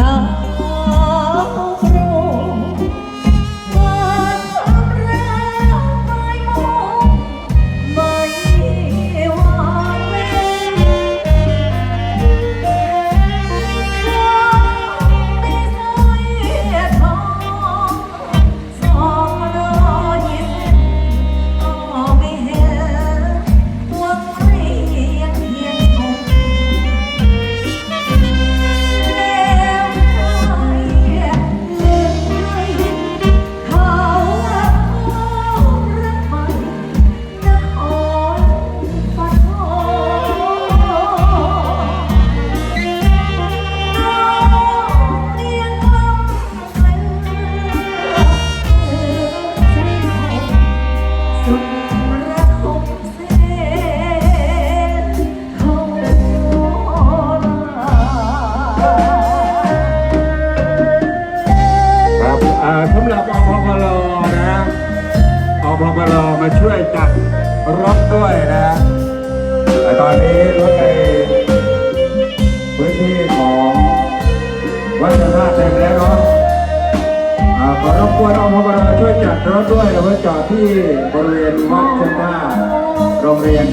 啊 สำหรับอพกรนะอพกรมาช่วยจัดรถด้วยนะแต่ตอนนี้รถในพื้นที่ของวัดธาตุเต็มแล้วเนาะขอรบกวนอพกรช่วยจัดรถด้วยแล้วจอดที่บริเวณวัดธาตุโรงเรียน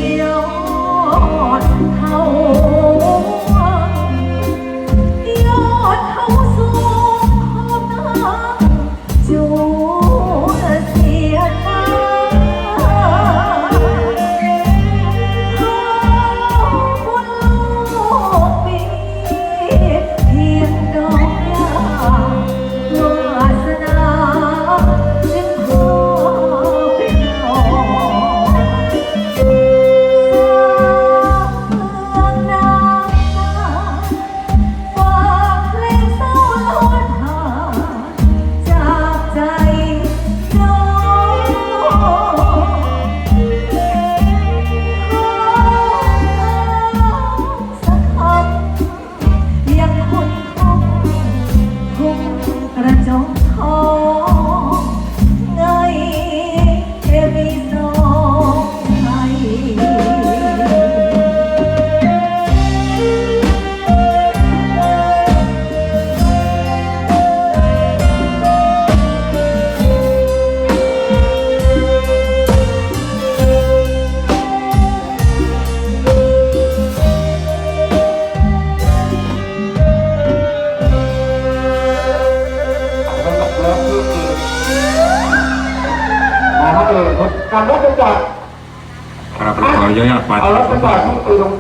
เออการรถไปจอดครับขออนุญาตปัด เอารถไปจอดที่ตรง